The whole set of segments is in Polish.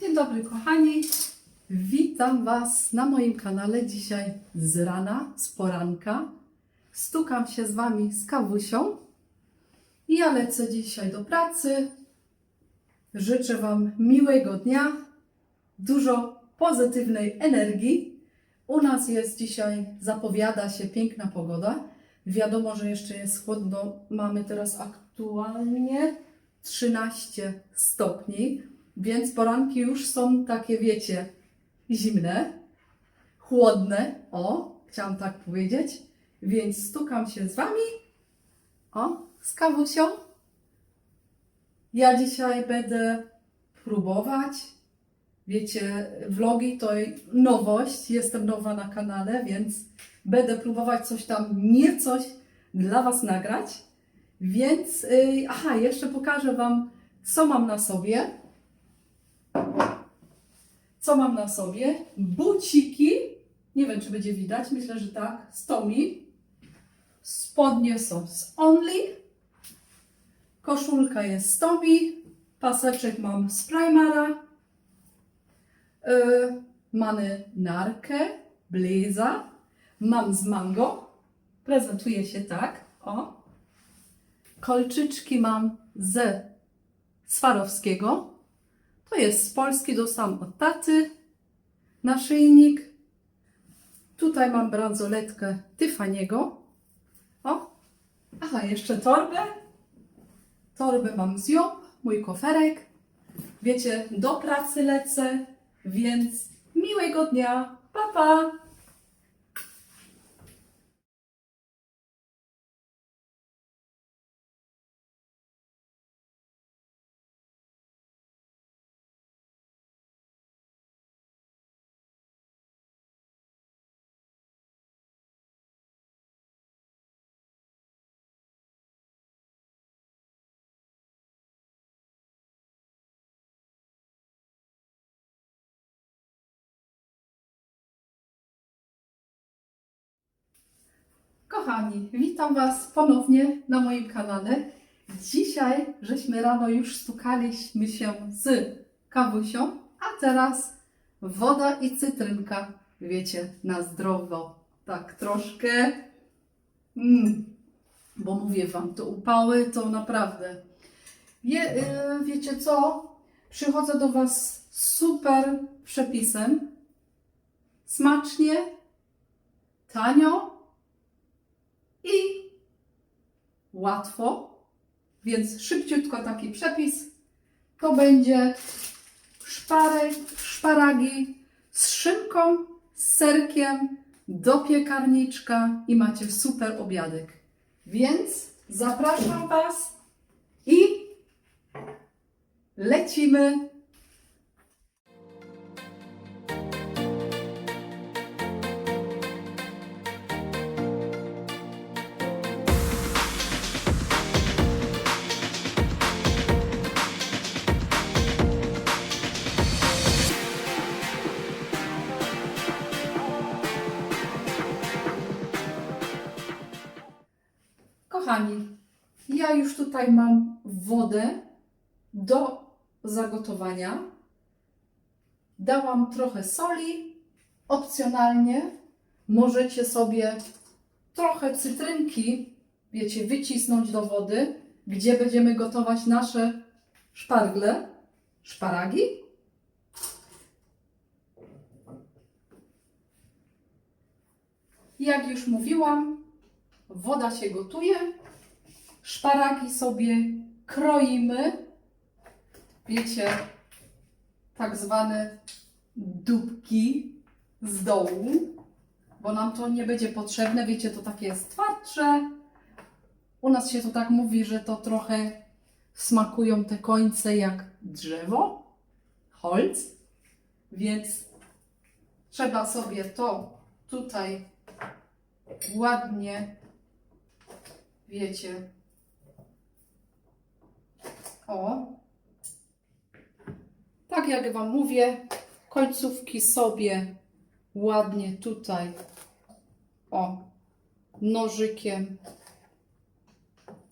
Dzień dobry kochani, witam Was na moim kanale dzisiaj z rana, z poranka. Stukam się z Wami z kawusią i ja lecę dzisiaj do pracy. Życzę Wam miłego dnia, dużo pozytywnej energii. U nas jest dzisiaj, zapowiada się piękna pogoda. Wiadomo, że jeszcze jest chłodno. Mamy teraz aktualnie 13 stopni, więc poranki już są takie, wiecie, zimne, chłodne. O, chciałam tak powiedzieć. Więc stukam się z Wami. O, z kawusią. Ja dzisiaj będę próbować. Wiecie, vlogi to nowość. Jestem nowa na kanale, więc będę próbować coś tam, nie coś dla Was nagrać. Więc, yy, aha, jeszcze pokażę Wam, co mam na sobie. Co mam na sobie? Buciki. Nie wiem, czy będzie widać. Myślę, że tak. Z Tomi. Spodnie są z Only. Koszulka jest z Tomi. Paseczek mam z Primara. Yy, mamy narkę, blaza. Mam z Mango. Prezentuje się tak. O. Kolczyczki mam ze Swarowskiego. To jest z Polski, dostałam od taty. Naszyjnik. Tutaj mam bransoletkę Tiffany'ego. O. Aha, jeszcze torbę. Torbę mam z Job, mój koferek. Wiecie, do pracy lecę, więc miłego dnia. Pa, pa! Kochani, witam Was ponownie na moim kanale. Dzisiaj żeśmy rano już stukaliśmy się z kawusią, a teraz woda i cytrynka, wiecie, na zdrowo. Tak troszkę, mm, bo mówię Wam, to upały to naprawdę. Wie, yy, wiecie co? Przychodzę do Was super przepisem. Smacznie, tanio, i łatwo, więc szybciutko taki przepis. To będzie szparek, szparagi z szynką, z serkiem do piekarniczka i macie super obiadek. Więc zapraszam Was i lecimy Kochani, ja już tutaj mam wodę do zagotowania. Dałam trochę soli. Opcjonalnie możecie sobie trochę cytrynki, wiecie, wycisnąć do wody, gdzie będziemy gotować nasze szpargle, szparagi. Jak już mówiłam, woda się gotuje, szparagi sobie kroimy, wiecie, tak zwane dupki z dołu, bo nam to nie będzie potrzebne, wiecie, to takie jest twardsze. U nas się to tak mówi, że to trochę smakują te końce jak drzewo, holz, więc trzeba sobie to tutaj ładnie, wiecie, o, tak jak Wam mówię, końcówki sobie ładnie tutaj, o, nożykiem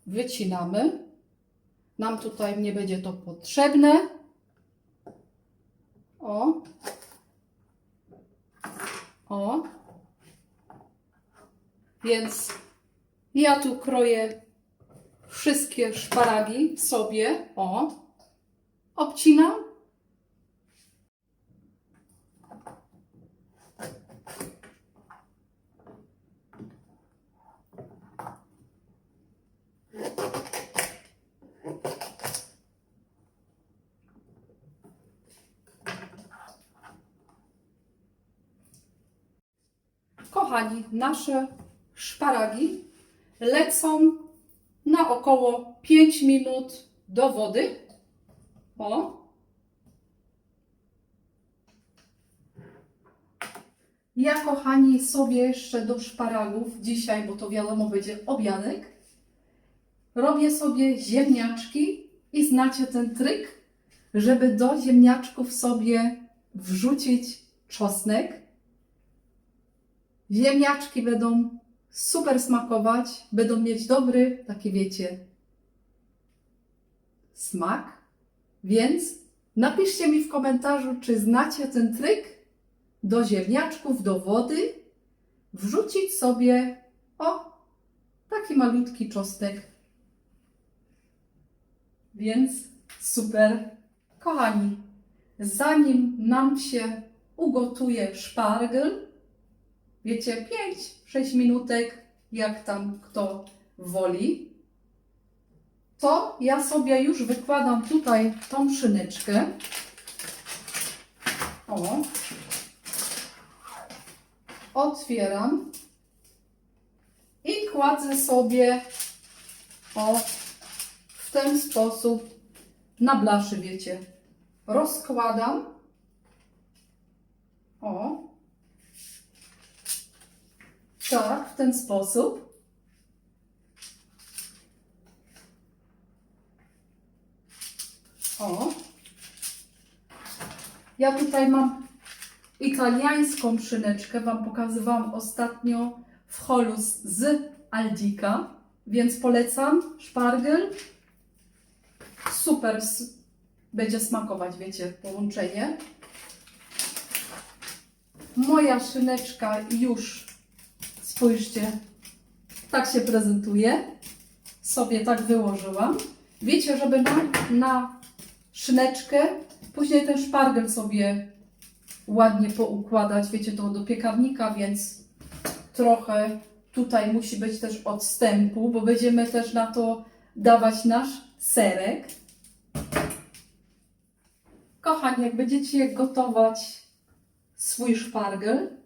wycinamy. nam tutaj nie będzie to potrzebne. O. O. Więc ja tu kroję wszystkie szparagi sobie. O. Obcinam. Kochani, nasze szparagi lecą na około 5 minut do wody. O. Ja, kochani, sobie jeszcze do szparagów dzisiaj, bo to wiadomo będzie obiadek, robię sobie ziemniaczki i znacie ten tryk, żeby do ziemniaczków sobie wrzucić czosnek. Ziemniaczki będą super smakować, będą mieć dobry, taki wiecie, smak. Więc napiszcie mi w komentarzu, czy znacie ten tryk do ziemniaczków, do wody, wrzucić sobie o taki malutki czosnek. Więc super. Kochani, zanim nam się ugotuje szpargel, wiecie, 5-6 minutek, jak tam kto woli, to ja sobie już wykładam tutaj tą szyneczkę. O. Otwieram i kładzę sobie o w ten sposób na blaszy, wiecie. Rozkładam. O. Tak, w ten sposób. O. Ja tutaj mam italiańską szyneczkę. Wam pokazywałam ostatnio w holu z- Aldika, więc polecam. Szpargel. Super będzie smakować, wiecie, połączenie. Moja szyneczka już, spójrzcie, tak się prezentuje. Sobie tak wyłożyłam. Wiecie, żeby na, na szyneczkę później ten szpargel sobie ładnie poukładać. Wiecie, to do piekarnika, więc trochę tutaj musi być też odstępu, bo będziemy też na to dawać nasz serek. Kochani, jak będziecie gotować swój szpargel,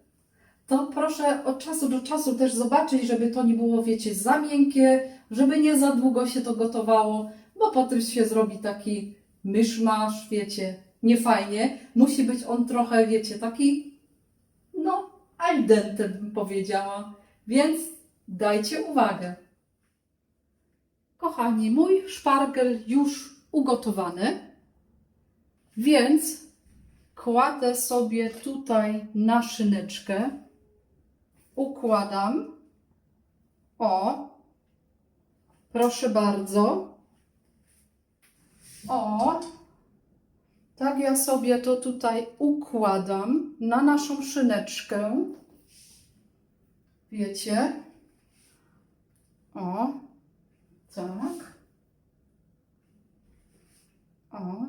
to proszę od czasu do czasu też zobaczyć, żeby to nie było, wiecie, za miękkie, żeby nie za długo się to gotowało, bo potem się zrobi taki myszmasz, wiecie, niefajnie. Musi być on trochę, wiecie, taki, no, al dente bym powiedziała. Więc dajcie uwagę. Kochani, mój szpargel już ugotowany, więc kładę sobie tutaj na szyneczkę. Układam. O, proszę bardzo. O, tak ja sobie to tutaj układam na naszą szyneczkę. Wiecie? O, tak. O.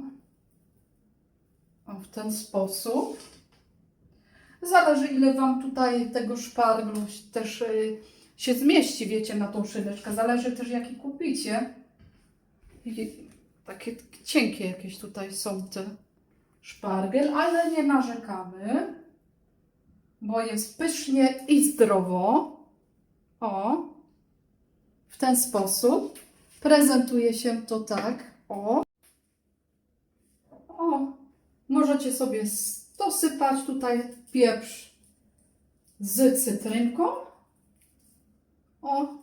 O, w ten sposób. Zależy, ile Wam tutaj tego szparglu też y, się zmieści, wiecie, na tą szyneczkę. Zależy też, jaki kupicie. I takie cienkie jakieś tutaj są te szpargiel, ale nie narzekamy, bo jest pysznie i zdrowo. O, w ten sposób prezentuje się to tak. O, o, możecie sobie dosypać tutaj pieprz z cytrynką. O,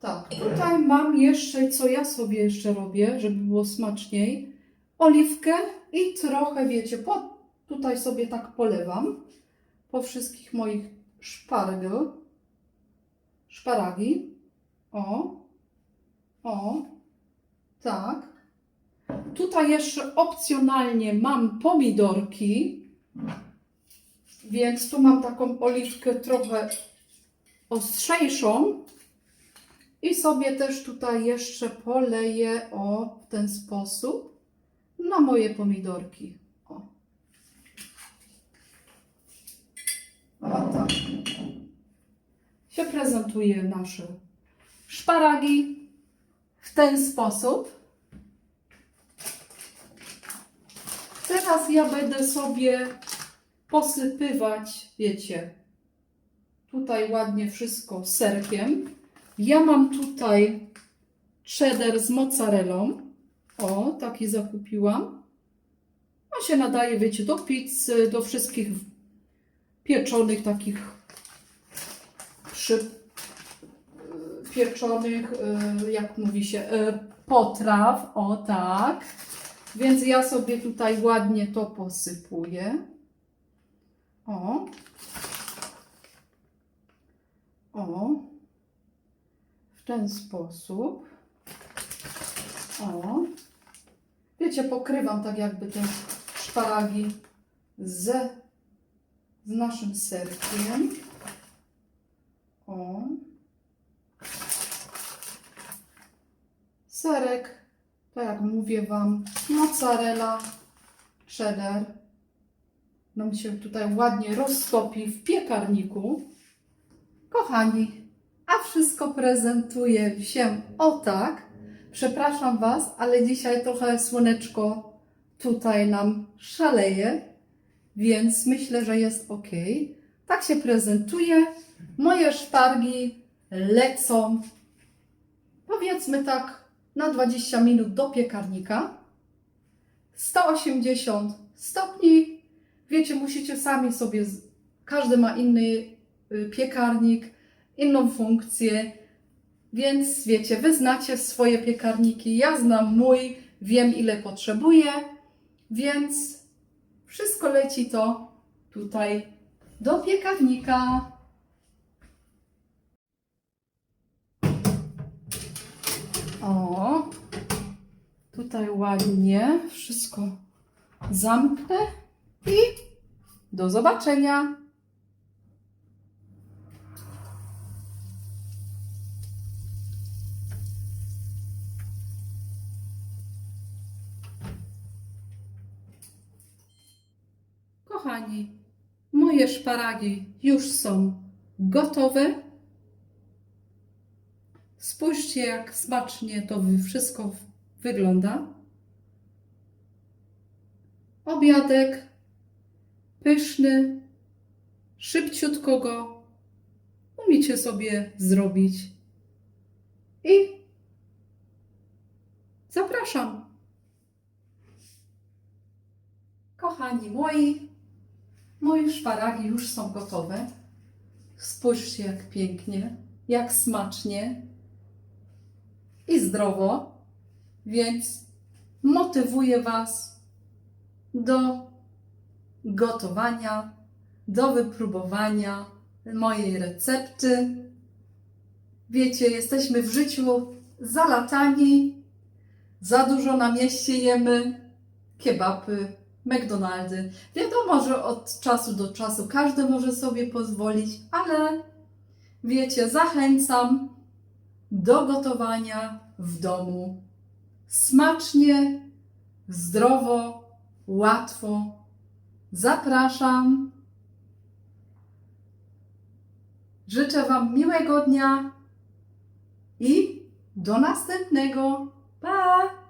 tak, tutaj mam jeszcze, co ja sobie jeszcze robię, żeby było smaczniej, oliwkę i trochę, wiecie, po, tutaj sobie tak polewam po wszystkich moich szpargel, szparagi. O, O, tak. Tutaj jeszcze opcjonalnie mam pomidorki, więc tu mam taką oliwkę trochę ostrzejszą i sobie też tutaj jeszcze poleję o w ten sposób na moje pomidorki. O. O tak. Się prezentuje nasze szparagi w ten sposób. Teraz ja będę sobie posypywać, wiecie, tutaj ładnie wszystko serkiem. Ja mam tutaj cheddar z mozzarellą. O, taki zakupiłam. On się nadaje, wiecie, do pizzy, do wszystkich pieczonych takich przy, pieczonych, y, jak mówi się, y, potraw. O tak. Więc ja sobie tutaj ładnie to posypuję. O. O. W ten sposób. O. Wiecie, pokrywam tak jakby te szparagi z, z naszym serkiem. O. Serek, tak jak mówię Wam, mozzarella, cheddar. Nam się tutaj ładnie roztopi w piekarniku. Kochani, a wszystko prezentuje się o tak. Przepraszam Was, ale dzisiaj trochę słoneczko tutaj nam szaleje, więc myślę, że jest ok. Tak się prezentuje. Moje szpargi lecą, powiedzmy tak, na 20 minut do piekarnika. 180 stopni. Wiecie, musicie sami sobie, każdy ma inny y, piekarnik, inną funkcję, więc wiecie, wy znacie swoje piekarniki, ja znam mój, wiem ile potrzebuję, więc wszystko leci to tutaj do piekarnika. O, tutaj ładnie wszystko zamknę i do zobaczenia. Kochani, moje szparagi już są gotowe. Spójrzcie, jak smacznie to wszystko wygląda. Obiadek pyszny, szybciutko go umiecie sobie zrobić. I zapraszam. Kochani moi, moje szparagi już są gotowe. Spójrzcie, jak pięknie, jak smacznie i zdrowo, więc motywuję Was do gotowania, do wypróbowania mojej recepty. Wiecie, jesteśmy w życiu zalatani, za dużo na mieście jemy kebaby, McDonaldy. Wiadomo, że od czasu do czasu każdy może sobie pozwolić, ale wiecie, zachęcam do gotowania w domu. Smacznie, zdrowo, łatwo. Zapraszam. Życzę Wam miłego dnia i do następnego. Pa!